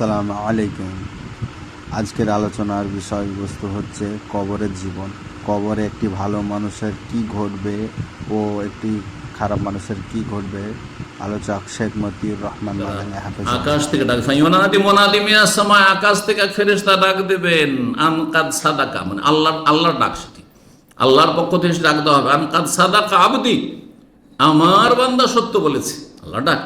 আসসালামু আলাইকুম। আজকের আলোচনার বিষয়বস্তু হচ্ছে কবরের জীবন। কবরে একটি ভালো মানুষের কি ঘটবে ও একটি খারাপ মানুষের কি ঘটবে? আলোচক শেখ মতিউর রহমান আকাশ থেকে ডাক ফাইমানাদি মোনাদি মিনাস সামায় আকাশ থেকে ফেরেশতা ডাক দেবেন আনকাদ সাদাকা মানে আল্লাহ আল্লাহর ডাক সেটি। আল্লাহর পক্ষ থেকে ডাক দেওয়া হবে আনকাদ সাদাকা আবদি আমার বান্দা সত্য বলেছে আল্লাহ ডাক।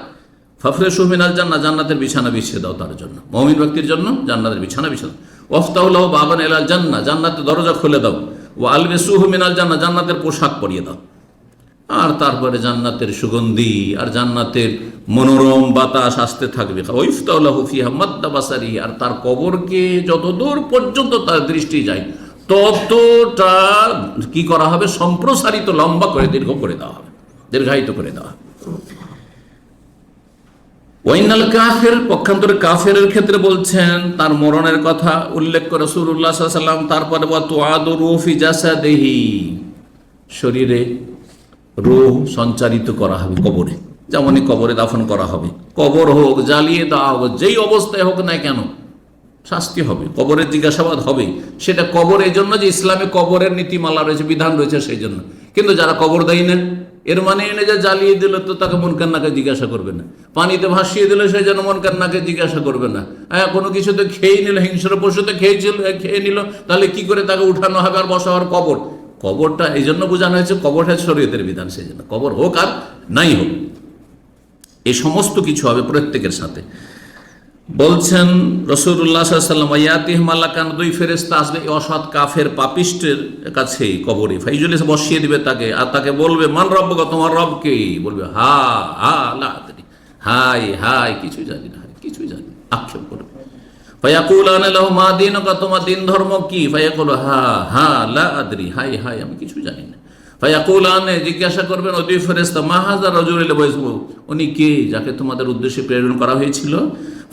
ফাফরে সুমিনাল জান্না জান্নাতের বিছানা বিছিয়ে দাও তার জন্য। মমিন ব্যক্তির জন্য জান্নাতের বিছানা বিছিয়ে দাও। ওফতাউল্লাহ বাবান এলাল জান্না জান্নাতের দরজা খুলে দাও। ও আলবে সুহমিনাল জান্না জান্নাতের পোশাক পরিয়ে দাও। আর তারপরে জান্নাতের সুগন্ধি আর জান্নাতের মনোরম বাতাস আসতে থাকবে। ওইফতাউল্লাহ ফিহা মাদ্দা বাসারি, আর তার কবরকে যতদূর পর্যন্ত তার দৃষ্টি যায়, ততটা কি করা হবে? সম্প্রসারিত লম্বা করে, দীর্ঘ করে দেওয়া হবে। দীর্ঘায়িত করে দেওয়া হবে। কাফের, পক্ষান্তরে কাফের ক্ষেত্রে বলছেন, তার মরণের কথা উল্লেখ করে সুরুল্লাহ সাল্লাম তারপরে রুফি জাসাদেহি, শরীরে রুহ সঞ্চারিত করা হবে কবরে, যেমনই কবরে দাফন করা হবে। কবর হোক, জ্বালিয়ে দেওয়া হোক, যেই অবস্থায় হোক না কেন, শাস্তি হবে, কবরের জিজ্ঞাসাবাদ হবে। সেটা কবর এই জন্য যে ইসলামে কবরের নীতিমালা রয়েছে, বিধান রয়েছে সেই জন্য কিন্তু যারা কবর দেয় না এর মানে এনে যে জ্বালিয়ে দিল তো তাকে মন কান্নাকে জিজ্ঞাসা করবে না। পানিতে ভাসিয়ে দিলে সে যেন মন কান্নাকে জিজ্ঞাসা করবে না। হ্যাঁ কোনো কিছু তো খেয়ে নিল, হিংস্র পশু তো খেয়েছিল খেয়ে নিল, তাহলে কি করে তাকে উঠানো হবে আর বসা হওয়ার কবর? কবরটা এই জন্য বোঝানো হয়েছে কবরটা শরীয়তের বিধান সেই জন্য। কবর হোক আর নাই হোক। এই সমস্ত কিছু হবে প্রত্যেকের সাথে। বলছেন অসৎ কাফের পাপিষ্টের কাছে কবরে। বসিয়ে দিবে তাকে, আর তাকে বলবে, মান রব তোমার রবকে বলবে, হা হা হাই হাই কিছু জানি না, কিছুই জানি। আক্ষেপ করবে। মা তোমার দিন ধর্ম কি? হা হা আমি কিছু জানি না। জিজ্ঞাসা করবেন অতি ফেরেস্তা বয়সবু উনি কে যাকে তোমাদের উদ্দেশ্যে প্রেরণ করা হয়েছিল?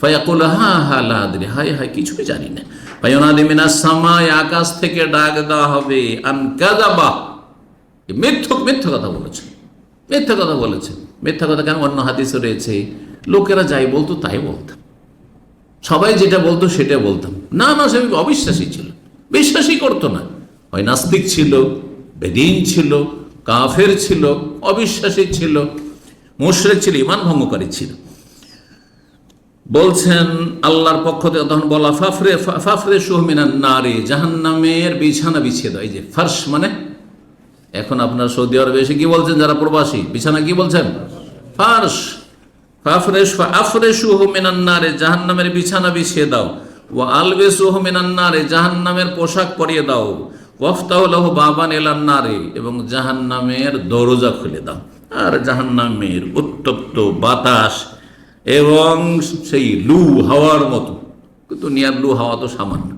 ফায়াকুল, হা হা, লা আদরি হাই হাই কিছুই জানি না। ফায়নাদি মিনাস সামায়, আকাশ থেকে ডাক দেওয়া হবে, আন কাযাবা। মিথ্যক, মিথ্যা কথা বলেছে। মিথ্যা কথা বলেছে। মিথ্যা কথা কেন? অন্য হাদিসে রয়েছে। লোকেরা যাই বলতো, তাই বলতাম। সবাই যেটা বলতো, সেটা বলতাম। না না, সে অবিশ্বাসী ছিল। বিশ্বাসই করতো না। হয় নাস্তিক ছিল, বেদিন ছিল, কাফের ছিল, অবিশ্বাসী ছিল, মুশরেক ছিল, ইমান ভঙ্গকারী ছিল। বলছেন, আল্লাহর পক্ষ থেকে তখন বলা, ফাফরে ফাফরে সোহমিনার নারে, জাহান্নামের বিছানা বিছিয়ে দেয় যে ফার্স মানে? এখন আপনার সৌদি আরবে এসে কি বলছেন যারা প্রবাসী? বিছানা কি বলছেন? ফার্স ফাফরেশ জাহান্নামের বিছানা বিছিয়ে দাও। ও জাহান্নামের পোশাক পরিয়ে দাও। এলান্নারে এবং জাহান্নামের দরজা খুলে দাও। আর জাহান্নামের উত্তপ্ত বাতাস এবং সেই লু হাওয়ার মতো। কিন্তু নিয়ার লু হাওয়া তো সামান্য।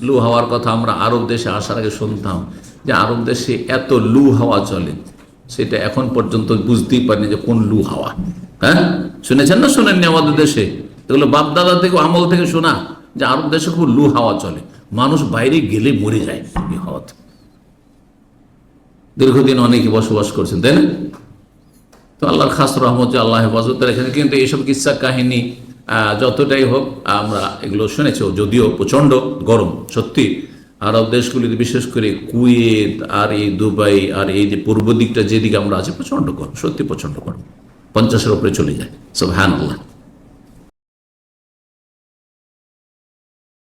লু হাওয়ার কথা আমরা আরব দেশে আসার আগে শুনতাম যে আরব দেশে এত লু হাওয়া চলে। সেটা এখন পর্যন্ত বুঝতেই পারিনি যে কোন লু হাওয়া। হ্যাঁ? শুনেছেন না শোনেননি আমাদের দেশে? এগুলো বাপদাদা থেকে আমল থেকে শোনা যে আরব দেশে খুব লু হাওয়া চলে। মানুষ বাইরে গেলে মরে যায় হাওয়াতে। দীর্ঘদিন অনেকে বসবাস করছেন, তাই না? আল্লাহর খাস রহমত আল্লাহ হেফাজত রেখেছেন। কিন্তু এইসব কিচ্ছা কাহিনী যতটাই হোক, আমরা এগুলো শুনেছি। যদিও প্রচণ্ড গরম, সত্যি। আরব দেশগুলিতে বিশেষ করে কুয়েত, আর এই দুবাই, আর এই যে পূর্ব দিকটা যেদিকে আমরা আছি, প্রচণ্ড গরম, সত্যি প্রচণ্ড গরম। পঞ্চাশের উপরে চলে যায়। সব হ্যান আল্লাহ